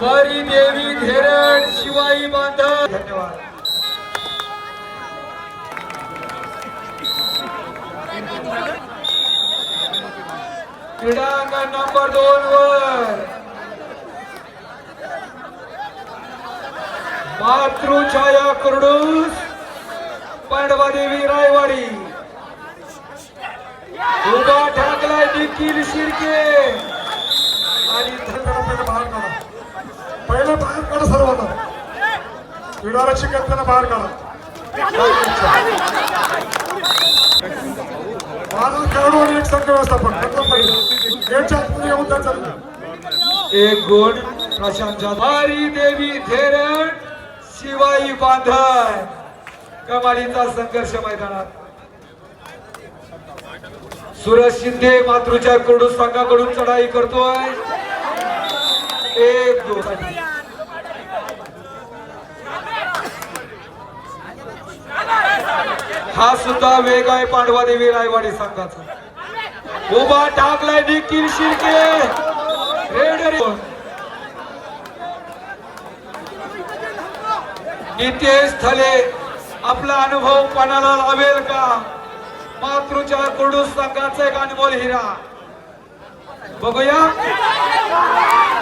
बरी देवी धेरड शिवाई बांधव. धन्यवाद. क्रीडांगण नंबर दोन वर. मातृछाया कुरडूस पांडवा देवी रायवाडी. उभा ठाकला निखिल शिर्के. काढा सर्वांना. क्रीडारक्षक आहेत त्यांना बाहेर काढा. माझा खेळाडू आणि एक संघ व्यवस्थापन. मतलब गेटच्या आतमध्ये येऊन त्याचं एक गुण प्रशांत जाधव. देवी धेरड शिवाई बांधय कमालीचा संघर्ष मैदानात. सुरज शिंदे मातृच्या कडू संघाकडून चढाई करतोय. एक दोन हा सुद्धा वेग आहे पांडवा देवी रायवाडी संघाचा. उभा टाकलाय निखिल शिर्के. रेड नितेश थले आपला अनुभव पणाला लावेल का? मातृच्या कुडूस संघाचा एक अनमोल हिरा. बघूया.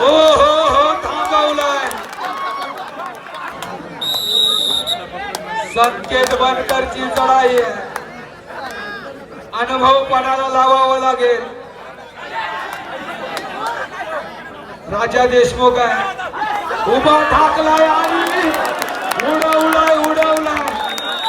हो हो. हो हो थांबवलाय संकेत बनकरची चढाई. आहे अनुभव पणाला लावावा लागेल? राजा देशमुख आहे. उभा ठाकलाय